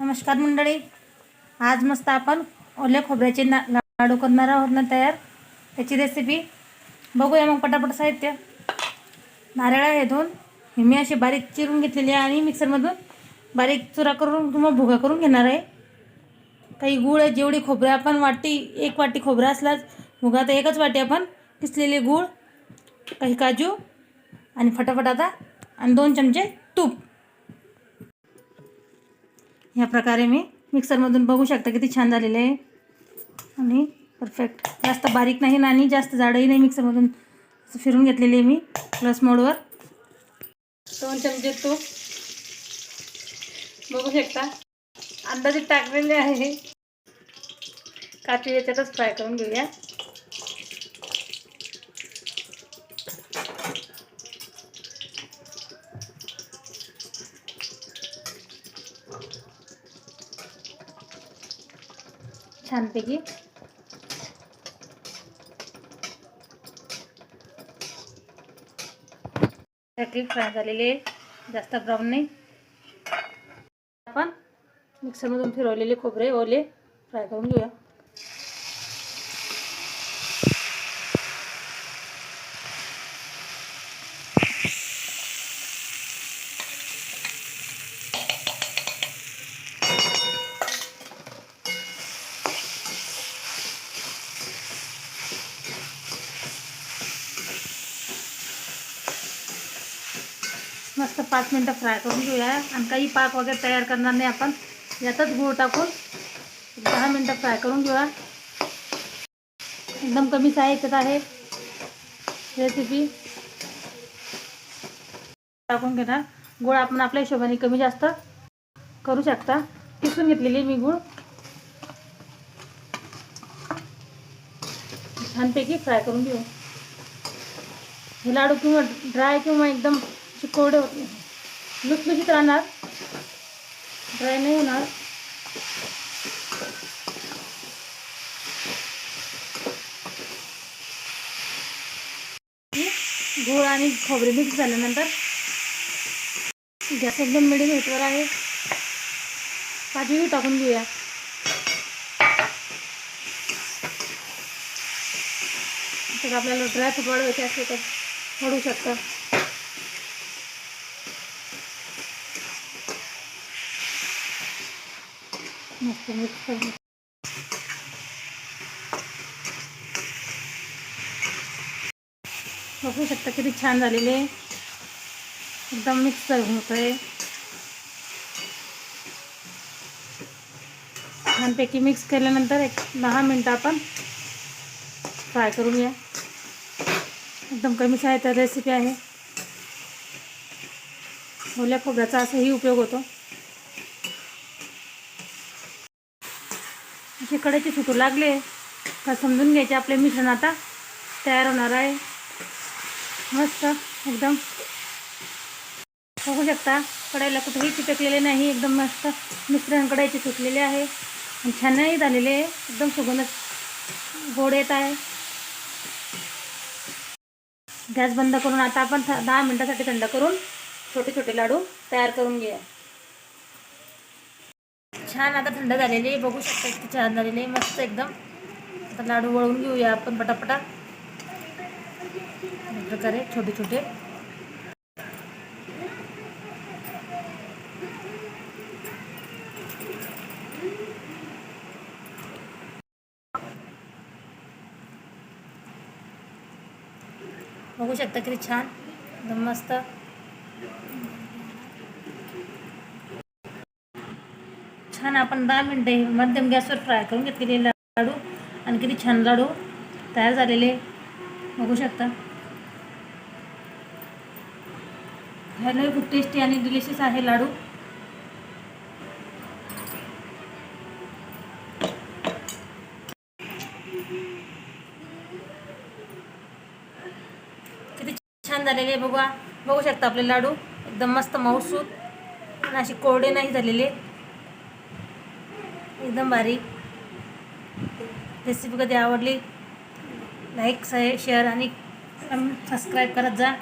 नमस्कार मंडळी. आज मस्त आपण ओल्या खोबऱ्याचे ना लाडू करणार आहोत ना तयार. त्याची रेसिपी बघूया मग पटापट साहित्य. नारळ आहे दोन हे मी असे बारीक चिरून घेतलेले आहे आणि मिक्सरमधून बारीक चुरा करून किंवा भुगा करून घेणार आहे. काही गूळ आहे जेवढी खोबरं आपण वाटी एक वाटी खोबरं असलाच भुगा तर एकच वाटी आपण किसलेले गूळ काही काजू आणि फटाफट आता आणि दोन चमचे तूप. ह्या प्रकारे मी मिक्सरमधून बघू शकता किती छान झालेलं आहे. आणि परफेक्ट जास्त बारीक नाही ना आणि जास्त जाडही नाही मिक्सरमधून. असं फिरून घेतलेली आहे मी प्लस मोडवर दोन चमचे तूप. बघू शकता. अंदाजे टाकलेले आहे काचू याच्यातच फ्राय करून घेऊया. छानपैकी पैकी फ्राई झालेले जास्त ब्राऊन नाही. आपण मिक्सरमधून फिरवलेले खोबरे, ओले फ्राय करून घेऊया. मस्त पाच मिनटं फ्राय करून घेऊया. आणि काही पाक वगैरे तयार करणार नाही आपण. यातच गूळ टाकून दहा मिनटं फ्राय करून घेऊया. एकदम कमी साहित्यात आहे रेसिपी टाकून घेणार. गुळ आपण आपल्या हिशोबाने कमी जास्त करू शकता. किसून घेतलेली मी गूळ. छानपैकी फ्राय करून घेऊ. हे लाडू किंवा ड्राय किंवा एकदम असे कोरडे होत. नाही लुसलुशीत राहणार. ड्राय नाही होणार. गूळ आणि खोबरे मिक्स झाल्यानंतर गॅस एकदम मिडियम हिटवर आहे. काजूही टाकून घेऊया. तर आपल्याला ड्रायफ्रूट वाढवायचे असले तर वाढवू शकता. मस्त मिक्स करून बघू शकता किती छान झालेले एकदम मिक्स होत आहे छानपैकी मिक्स केल्यानंतर एक दहा मिनटं आपण फ्राय करून एकदम कमी साहित्य रेसिपी आहे. ओल्या खोबऱ्याचा असाही उपयोग होतो. असे कडेचे सुटू लागले. का समजून घ्यायचे आपले मिश्रण आता? तयार होणार आहे. मस्त एकदम. बघू शकता कढाईला कुठेही चिटकलेले नाही. एकदम मस्त मिश्रण कडायचे सुटलेले आहे. आणि छानही झालेले आहे. एकदम सुगंध गोड येत आहे. गॅस बंद करून आता आपण दहा मिनटासाठी थंड करून छोटे छोटे लाडू तयार करून घेऊया. छान आता थंड झालेली आहे. बघू शकता इतकी छान झालेली आहे. मस्त एकदम. आता लाडू वळून घेऊया आपण पटापटा. प्रकारे छोटे छोटे. बघू शकता किती छान. एकदम मस्त. छान आपण दहा मिनटे मध्यम गॅसवर फ्राय करून घेतलेले लाडू आणि किती छान लाडू तयार झालेले. बघू शकता. खायलाही खूप टेस्टी आणि डिलिशियस आहे लाडू. किती छान झालेले बघा बघू शकता आपले लाडू. एकदम मस्त मऊसूत आणि असे कोरडे नाही झालेले. एकदम भारी रेसिपी कधी आवडली लाईक शेअर आणि सबस्क्राईब करत जा